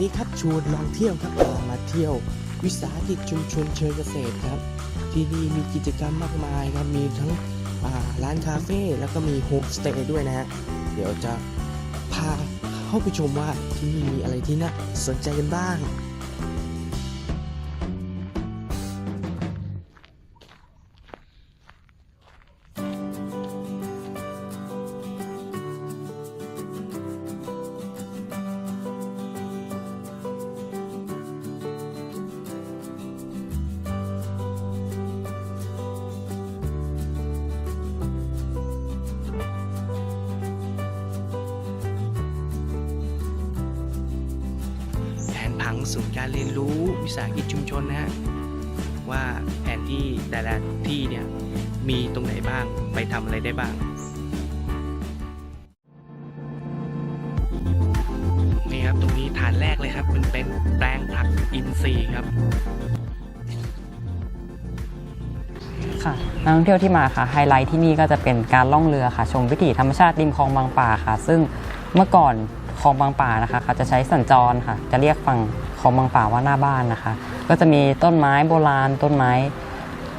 นี้ครับชวนลองเที่ยวครับมาเที่ยว วิสาหกิจชุมชนเชิงเกษตรครับ ที่นี่มีกิจกรรมมากมายครับมีทั้งร้านคาเฟ่แล้วก็มีโฮมสเตย์ด้วยนะฮะเดี๋ยวจะพาเข้าไปชมว่าที่นี่มีอะไรที่น่าสนใจกันบ้าง งศูนย์การเรียนรู้วิสาหกิจชุมชนนะฮะว่าแผนที่แต่ละที่เนี่ยมีตรงไหนบ้างไปทำอะไรได้บ้าง นี่ครับตรงนี้ฐานแรกเลยครับมันเป็นแปลงผักอินทรีย์ครับ ค่ะนักท่องเที่ยวที่มาค่ะไฮไลท์ที่นี่ก็จะเป็นการล่องเรือค่ะ ชมวิถีธรรมชาติริมคลองบางป่าค่ะ ซึ่งเมื่อก่อนคลองบางป่านะคะเขาจะใช้สัญจรค่ะ จะเรียกฝั่ง คลองบางป่าว่าหน้าบ้านนะคะ ก็จะมีต้นไม้โบราณ ต้นไม้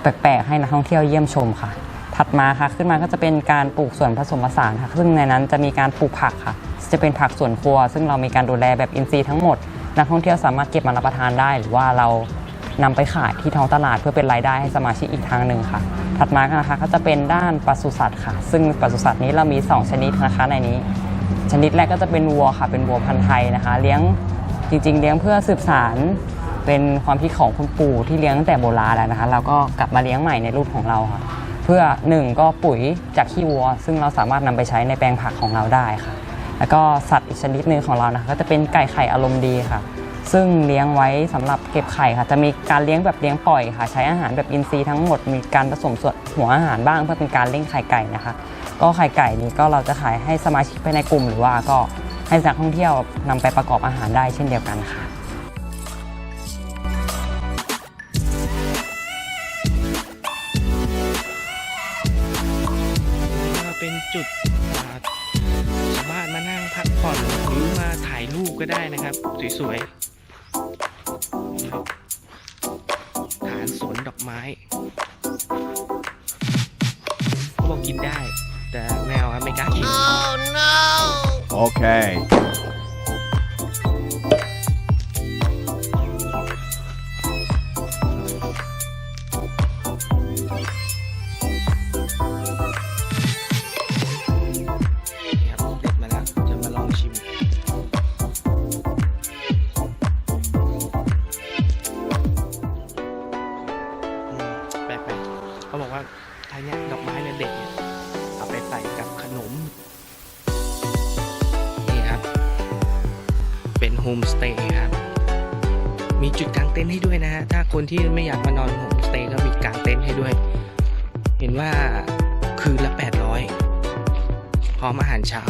แปลกๆให้นักท่องเที่ยวเยี่ยมชมค่ะ ถัดมาค่ะขึ้นมาก็จะเป็นการปลูกสวนผสมผสานค่ะซึ่งในนั้นจะมีการปลูกผักค่ะ จะเป็นผักสวนครัว ซึ่งเรามีการดูแลแบบอินทรีย์ทั้งหมด นักท่องเที่ยวสามารถเก็บมารับประทานได้ หรือว่าเรานำไปขายที่ท้องตลาดเพื่อเป็นรายได้ให้สมาชิกอีกทางหนึ่งค่ะ ถัดมานะคะก็จะเป็นด้านปศุสัตว์ค่ะ ซึ่งปศุสัตว์นี้เรามี 2 ชนิดนะคะในนี้ ชนิดแรกก็จะเป็นวัวค่ะ เป็นวัวพันธุ์ไทยนะคะ เลี้ยง จริง ๆ เลี้ยงเพื่อสืบสารเป็นความคิดของคุณปู่ที่เลี้ยงตั้งแต่โบราณแล้วนะคะ เราก็กลับมาเลี้ยงใหม่ในรุ่นของเราค่ะ เพื่อหนึ่งก็ปุ๋ยจากขี้วัว ซึ่งเราสามารถนำไปใช้ในแปลงผักของเราได้ค่ะ แล้วก็สัตว์อีกชนิดหนึ่งของเรานะคะก็จะเป็นไก่ไข่อารมณ์ดีค่ะ ซึ่งเลี้ยงไว้สำหรับเก็บไข่ค่ะ จะมีการเลี้ยงแบบเลี้ยงปล่อยค่ะ ใช้อาหารแบบอินทรีย์ทั้งหมดมีการผสมส่วนหัวอาหารบ้างเพื่อเป็นการเล่งไข่ไก่นะคะ ก็ไข่ไก่นี้ก็เราจะขายให้สมาชิกภายในกลุ่มหรือว่าก็ ให้นักท่องเที่ยวนำไปประกอบอาหารได้เช่นเดียวกันค่ะเป็นจุดสามารถมานั่งพักผ่อนหรือมาถ่ายรูปก็ได้นะครับ สวยๆฐานสวนดอกไม้เขาบอกกินได้ แต่แมวอะไม่กล้ากิน Okay. มสเตย์ครับ มีจุดกางเต็นท์ให้ด้วยนะฮะ ถ้าคนที่ไม่อยากมานอนโฮมสเตย์ก็มีกางเต็นท์ให้ด้วย เห็นว่าคืนละ 800 พร้อมอาหารเช้า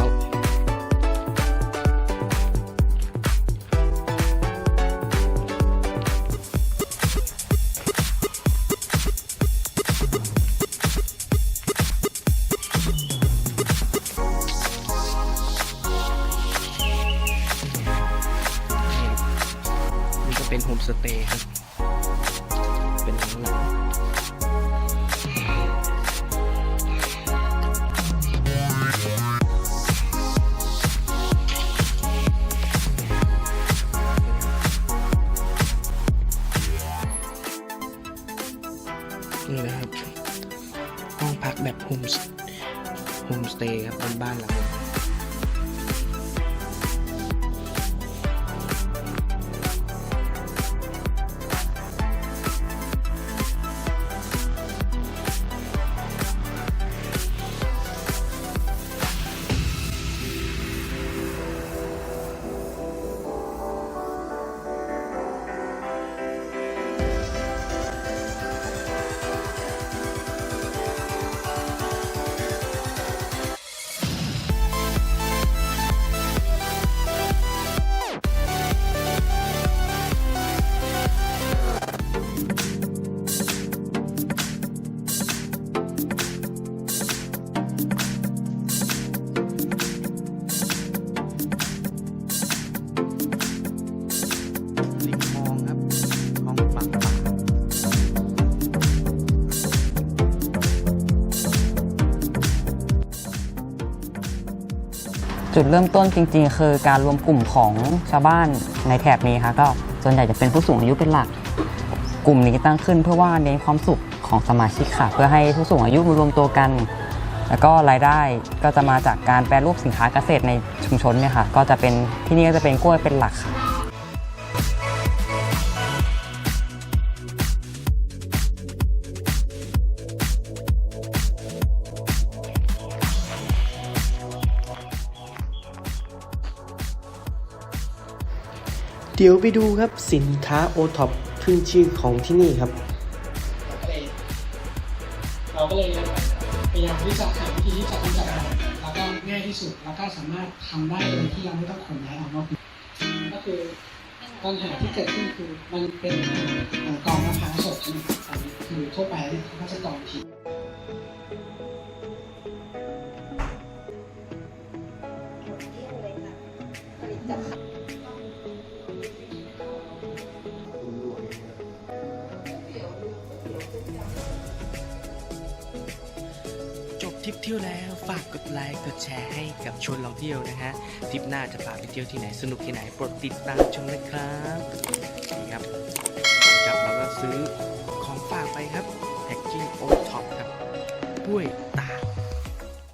เป็นโฮมสเตย์ครับ เป็นหลังๆนี่นะครับ ห้องพักแบบโฮมโฮมสเตย์ครับเป็นบ้านหลัง จุดเริ่มต้นจริงๆ คือการรวมกลุ่มของชาวบ้านในแถบนี้ค่ะก็ส่วนใหญ่จะเป็นผู้สูงอายุเป็นหลัก กลุ่มนี้ตั้งขึ้นเพื่อว่าเน้นความสุขของสมาชิกค่ะ เพื่อให้ผู้สูงอายุมารวมตัวกัน แล้วก็รายได้ก็จะมาจากการแปรรูปสินค้าเกษตรในชุมชนเนี่ยค่ะ ก็จะเป็นที่นี่ก็จะเป็นกล้วยเป็นหลักค่ะ เดี๋ยวไปดูครับสินค้าโอท็อปขึ้นชื่อของที่นี่ครับ เราก็เลยพยายามที่จะหาวิธีที่จะกำจัดมันแล้วก็ง่ายที่สุดแล้วก็สามารถทำได้โดยที่เราไม่ต้องขนย้ายออกนอกก็คือปัญหาที่เกิดขึ้นคือมันเป็นกองมะพร้าวสดนี่คือทั่วไปเขาจะกองทิ้ง ริปเที่ยวแล้ว ฝากกดไลค์กดแชร์ให้กับชวนลองเที่ยวนะฮะทริปหน้าจะพาไปเที่ยวที่ไหนสนุกที่ไหนโปรดติดตามชมนะครับนี่ครับก่อนกลับเราก็ซื้อของฝากไปครับแพ็กกิ้งโอท็อปครับด้วย